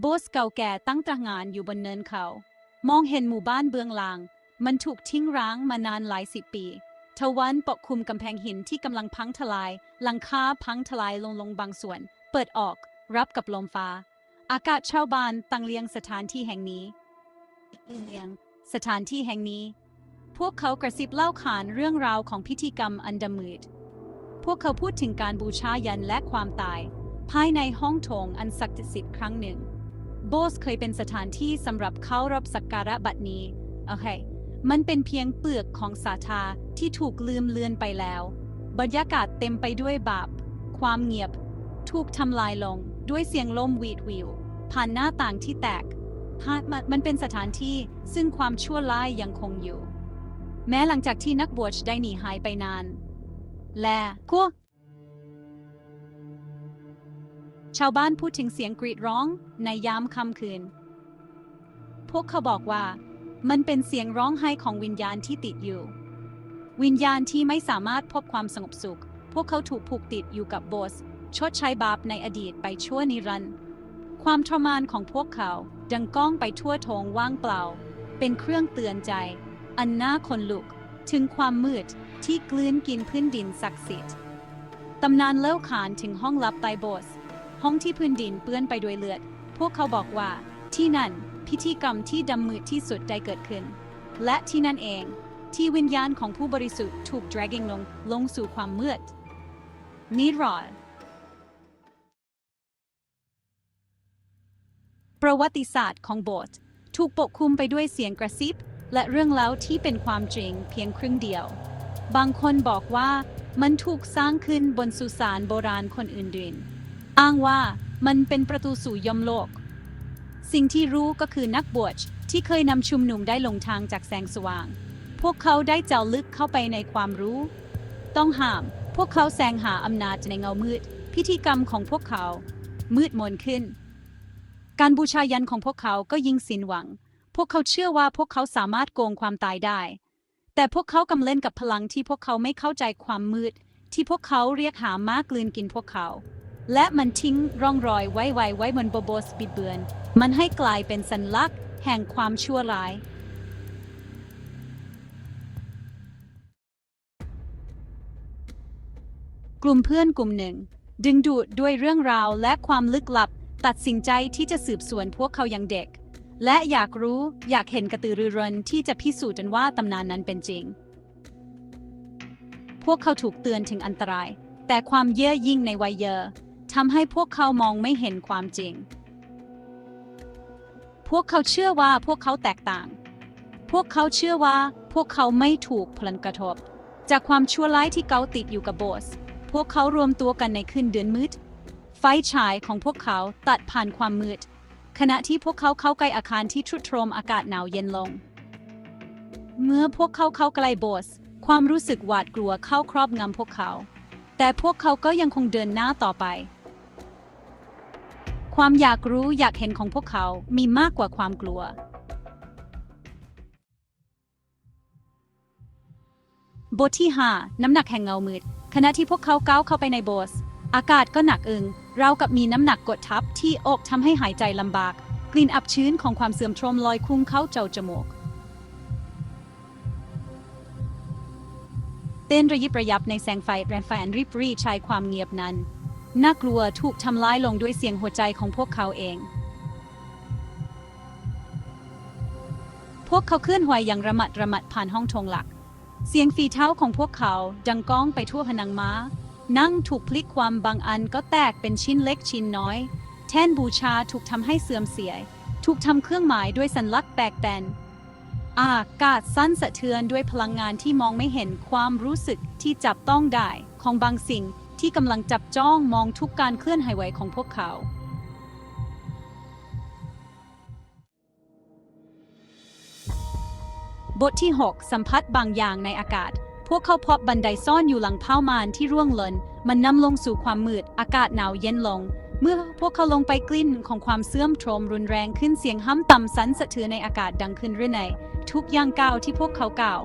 โบสเก่าแก่ตั้งตระหงานอยู่บนเนินเขา มองเห็นหมู่บ้านเบื้องลาง มันถูกทิ้งร้างมานานหลายสิบปีทวันปกคลุมกำแพงหินที่กำลังพังทลาย หลังคาพังทลายลงลงบางส่วน เปิดออก รับกับลมฟ้า อากาศชาวบ้านตั้งเลียงสถานที่แห่งนี้เลียงสถานที่แห่งนี้ พวกเขากระซิบเล่าขานเรื่องราวของพิธีกรรมอันดมืด พวกเขาพูดถึงการบูชายันและความตาย ภายในห้องโถงอันศักดิ์สิทธิ์ครั้งหนึ่ง โบสเคยเป็นสถานที่สำหรับเขารับสักการะบัดนี้ โอเค มันเป็นเพียงเปลือกของศาธาที่ถูกลืมเลือนไปแล้ว บรรยากาศเต็มไปด้วยบาป ความเงียบ ถูกทำลายลงด้วยเสียงลมวีดวิว ผ่านหน้าต่างที่แตกหากมันมันเป็นสถานที่ซึ่งความชั่วร้ายยังคงอยู่ แม้หลังจากที่นักบวชได้หนีหายไปนาน และกัว ชาวบ้านพูดถึงเสียงกรีดร้องในยามค่ำคืน พวกเขาบอกว่า มันเป็นเสียงร้องไห้ของวิญญาณที่ติดอยู่ วิญญาณที่ไม่สามารถพบความสงบสุข พวกเขาถูกผูกติดอยู่กับโบสถ์ชดใช้บาปในอดีตไปชั่วนิรันดร์ความทรมานของพวกเขาดังก้องไปทั่วโถงว่างเปล่า เป็นเครื่องเตือนใจ อันน่าขนลุก ถึงความมืดที่กลืนกินพื้นดินศักดิ์สิทธิ์ตำนานเล่าขานถึงห้องลับใต้โบสถ์ ห้องที่พื้นดินเปื้อนไปด้วยเลือด พวกเขาบอกว่าที่นั่นพิธีกรรมที่ดำมืดที่สุดได้เกิดขึ้น และที่นั่นเอง ที่วิญญาณของผู้บริสุทธิ์ถูก dragging ลงลงสู่ความมืดนิรอดประวัติศาสตร์ของโบสถ์ถูกปกคลุมไปด้วยเสียงกระซิบ และเรื่องเล่าที่เป็นความจริงเพียงครึ่งเดียว บางคนบอกว่ามันถูกสร้างขึ้นบนสุสานโบราณคนอื่นๆ อ้างว่ามันเป็นประตูสู่ยมโลก สิ่งที่รู้ก็คือนักบวชที่เคยนำชุมนุมได้ลงทางจากแสงสว่าง พวกเขาได้เจาะลึกเข้าไปในความรู้ ต้องห้าม พวกเขาแสงหาอำนาจในเงามืด พิธีกรรมของพวกเขา มืดมนขึ้น การบูชายันของพวกเขาก็ยิ่งสิ้นหวัง พวกเขาเชื่อว่าพวกเขาสามารถโกงความตายได้ แต่พวกเขากำเล่นกับพลังที่พวกเขาไม่เข้าใจความมืด ที่พวกเขาเรียกหามากลืนกินพวกเขา และมันทิ้งร่องรอยไว้ไว้ไว้บนโบโบสบิดเบือน มันให้กลายเป็นสัญลักษณ์แห่งความชั่วร้าย กลุ่มเพื่อนกลุ่มหนึ่ง ดึงดูดด้วยเรื่องราวและความลึกลับ ตัดสินใจที่จะสืบสวนพวกเขายังเด็ก และอยากรู้อยากเห็นกระตือรือร้นที่จะพิสูจน์กันว่าตำนานนั้นเป็นจริง พวกเขาถูกเตือนถึงอันตราย แต่ความเย่อยิ่งในวัยเยาว์ ทำให้พวกเขามองไม่เห็นความจริง พวกเขาเชื่อว่าพวกเขาแตกต่าง พวกเขาเชื่อว่าพวกเขาไม่ถูกผลกระทบ จากความชั่วร้ายที่เขาติดอยู่กับโบสพวกเขารวมตัวกันในคืนเดือนมืด ไฟฉายของพวกเขาตัดผ่านความมืด ขณะที่พวกเขาเข้าใกล้อาคารที่ทรุดโทรมอากาศหนาวเย็นลง เมื่อพวกเขาเข้าใกล้โบสความรู้สึกหวาดกลัวเข้าครอบงำพวกเขา แต่พวกเขาก็ยังคงเดินหน้าต่อไป ความอยากรู้อยากเห็นของพวกเขามีมากกว่าความกลัว บทที่ 5 น้ำหนักแห่งเงามืด ขณะที่พวกเขาก้าวเข้าไปในโบสถ์อากาศก็หนักอึงเรากับมีน้ำหนักกดทับที่อกทำให้หายใจลำบาก กลิ่นอับชื้นของความเสื่อมโทรมลอยคุ้งเข้าเจ้าจมูกเต้นระยิบระยับในแสงไฟแรงไฟอันริบรีชายความเงียบนั้น น่ากลัวถูกทำลายลงด้วยเสียงหัวใจของพวกเขาเอง พวกเขาเคลื่อนไหวอย่างระมัดระมัดผ่านห้องโถงหลัก เสียงฝีเท้าของพวกเขาดังก้องไปทั่วผนังม้า นั่งถูกพลิกความบางอันก็แตกเป็นชิ้นเล็กชิ้นน้อย แท่นบูชาถูกทำให้เสื่อมเสีย ถูกทำเครื่องหมายด้วยสัญลักษณ์แปลกแตนอากาศสั้นสะเทือนด้วยพลังงานที่มองไม่เห็นความรู้สึกที่จับต้องได้ของบางสิ่ง ที่กำลังจับจ้องมองทุกการเคลื่อนไหวของพวกเขา บทที่ 6 สัมผัสบางอย่างในอากาศ พวกเขาพบบันไดซ่อนอยู่หลังเผามานที่ร่วงหล่นมันนำลงสู่ความมืด อากาศหนาวเย็นลง เมื่อพวกเขาลงไปกลิ่นของความเสื่อมโทรมรุนแรงขึ้นเสียงห้ำต่ำสันสะเทือนในอากาศดังขึ้นเรื่อยในทุกย่างก้าวที่พวกเขาก้าว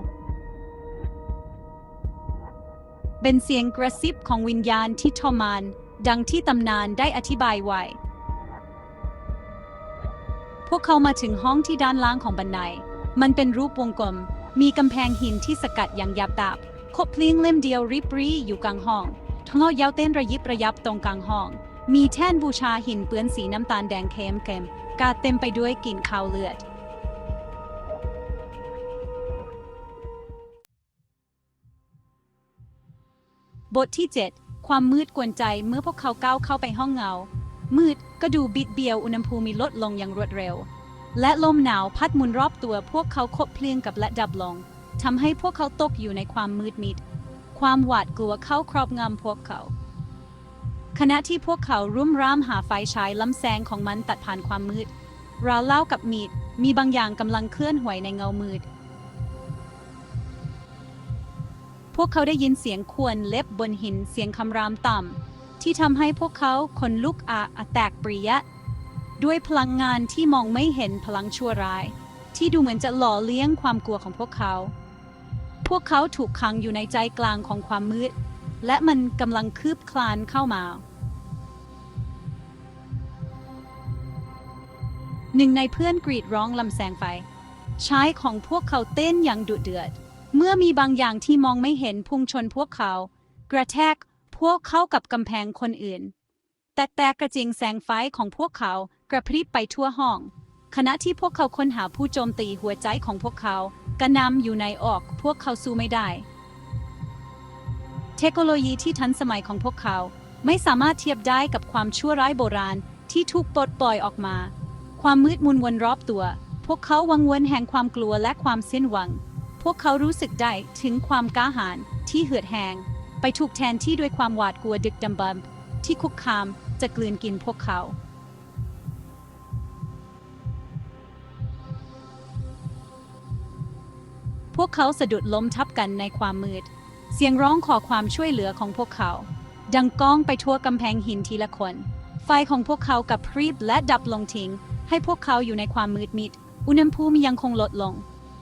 เป็นเสียงกระซิบของวิญญาณที่ทรมาน ดังที่ตำนานได้อธิบายไว้ พวกเขามาถึงห้องที่ด้านล่างของบันได มันเป็นรูปวงกลม มีกำแพงหินที่สกัดอย่างหยาบดาบคบเพลียงเล่มเดียวริบรีอยู่กลางห้องทั้งเอยาวเต้นระยิบระยับตรงกลางห้อง มีแท่นบูชาหินเปื้อนสีน้ำตาลแดงเข้มเกมกาเต็มไปด้วยกลิ่นคาวเลือด บทที่ 7 ความมืดกวนใจเมื่อพวกเขาก้าวเข้าไปห้องเงา มืดก็ดูบิดเบี้ยวอุณหภูมิลดลงอย่างรวดเร็ว และลมหนาวพัดหมุนรอบตัวพวกเขาคบเพลียงกับและดับลงทำให้พวกเขาตกอยู่ในความมืดมิด ความหวาดกลัวเข้าครอบงำพวกเขา ขณะที่พวกเขารุ่มร่ามหาไฟฉายลำแสงของมันตัดผ่านความมืด เราเล่ากับมีดมีบางอย่างกำลังเคลื่อนไหวในเงามืด พวกเขาได้ยินเสียงควญเล็บบนหินเสียงคำรามต่ำที่ทำให้พวกเขาขนลุกอาอแตกปริยะ ด้วยพลังงานที่มองไม่เห็นพลังชั่วร้าย ที่ดูเหมือนจะหล่อเลี้ยงความกลัวของพวกเขา พวกเขาถูกขังอยู่ในใจกลางของความมืด และมันกำลังคืบคลานเข้ามาหนึ่งในเพื่อนกรีดร้องลำแสงไฟชายของพวกเขาเต้นอย่างดุเดือด เมื่อมีบางอย่างที่มองไม่เห็นพุ่งชนพวกเขา กระแทกพวกเขากับกำแพงคนอื่น แต่แต่กระจิงแสงไฟของพวกเขากระพริบไปทั่วห้อง ขณะที่พวกเขาค้นหาผู้โจมตีหัวใจของพวกเขากระนำอยู่ในออกพวกเขาสู้ไม่ได้ เทคโนโลยีที่ทันสมัยของพวกเขาไม่สามารถเทียบได้กับความชั่วร้ายโบราณที่ถูกปลดปล่อยออกมา ความมืดมุนวนรอบตัว พวกเขาวังวนแห่งความกลัวและความสิ้นหวัง พวกเขารู้สึกได้ถึงความกล้าหาญที่เหือดแหงไปถูกแทนที่ด้วยความหวาดกลัวดึกดำบรรพ์ที่คุกคามจะกลืนกินพวกเขาพวกเขาสะดุดล้มทับกันในความมืด เสียงร้องขอความช่วยเหลือของพวกเขา ดังก้องไปทั่วกำแพงหินทีละคน ไฟของพวกเขากับพรีบและดับลงทิ้ง ให้พวกเขาอยู่ในความมืดมิด อุณหภูมิยังคงลดลง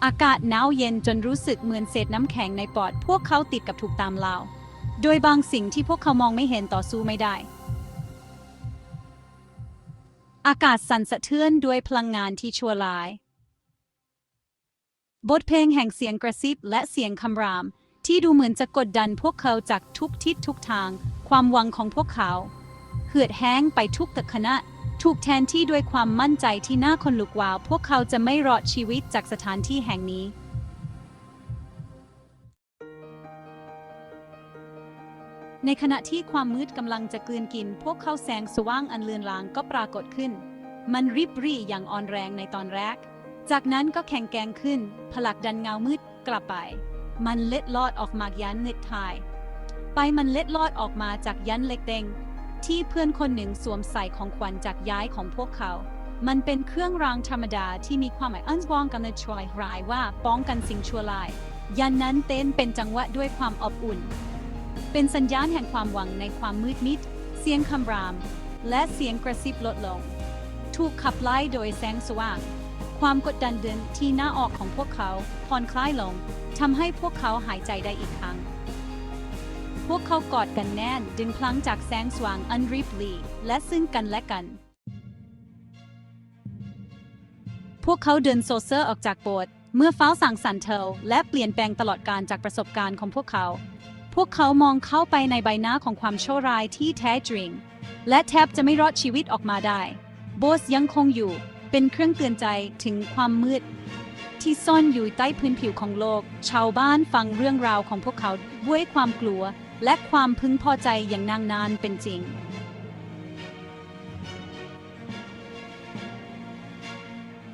อากาศหนาวเย็นจนรู้สึกเหมือนเศษน้ำแข็งในปอด พวกเขาติดกับถูกตามลาว โดยบางสิ่งที่พวกเขามองไม่เห็นต่อสู้ไม่ได้ อากาศสั่นสะเทือนด้วยพลังงานที่ชั่วร้าย บทเพลงแห่งเสียงกระซิบและเสียงคำราม ที่ดูเหมือนจะกดดันพวกเขาจากทุกทิศทุกทาง ความหวังของพวกเขา เหือดแห้งไปทุกตะขณะ ถูกแทนที่ด้วยความมั่นใจที่น่าคนลุกวาว พวกเขาจะไม่รอดชีวิตจากสถานที่แห่งนี้ ในขณะที่ความมืดกำลังจะกลืนกิน พวกเขาแสงสว่างอันเลือนลางก็ปรากฏขึ้น มันริบรี่อย่างอ่อนแรงในตอนแรก จากนั้นก็แข็งแกร่งขึ้น ผลักดันเงามืดกลับไป มันเล็ดลอดออกมายันเน็ตไทยไปมันเล็ดลอดออกมาจากยันเล็กเด้ง ที่เพื่อนคนหนึ่งสวมใส่ของขวัญจากย้ายของพวกเขา มันเป็นเครื่องรางธรรมดาที่มีความหมายอันป้องกันในชอยรายว่าป้องกันสิ่งชั่วร้าย ยันนั้นเต้นเป็นจังหวะด้วยความอบอุ่น เป็นสัญญาณแห่งความหวังในความมืดมิด เสียงคำราม และเสียงกระซิบลดลง ถูกขับไล่โดยแสงสว่าง ความกดดันเดินที่หน้าออกของพวกเขาผ่อนคลายลงทำให้พวกเขาหายใจได้อีกครั้ง พวกเขากอดกันแน่นดึงพลังจากแสงสว่างอันริบลีและซึ่งกันและกัน พวกเขาเดินโซเซอร์ออกจากโบสถ์เมื่อฟ้าสั่งสันเทลและเปลี่ยนแปลงตลอดการจากประสบการณ์ของพวกเขา พวกเขามองเข้าไปในใบหน้าของความโชว์ร้ายที่แท้จริง และแทบจะไม่รอดชีวิตออกมาได้ โบสถ์ยังคงอยู่เป็นเครื่องเตือนใจถึงความมืด ที่ซ่อนอยู่ใต้พื้นผิวของโลก ชาวบ้านฟังเรื่องราวของพวกเขาด้วยความกลัว และความพึงพอใจอย่างนางนานเป็นจริง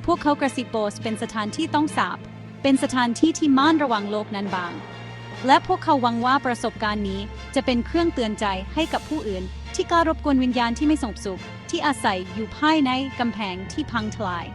พวกเขากระซิบโบสเป็นสถานที่ต้องสาบ เป็นสถานที่ที่ม่านระวังโลกนั้นบาง และพวกเขาหวังว่าประสบการณ์นี้จะเป็นเครื่องเตือนใจให้กับผู้อื่น ที่กล้ารบกวนวิญญาณที่ไม่สงบสุข ที่อาศัยอยู่ภายในกำแพงที่พังทลาย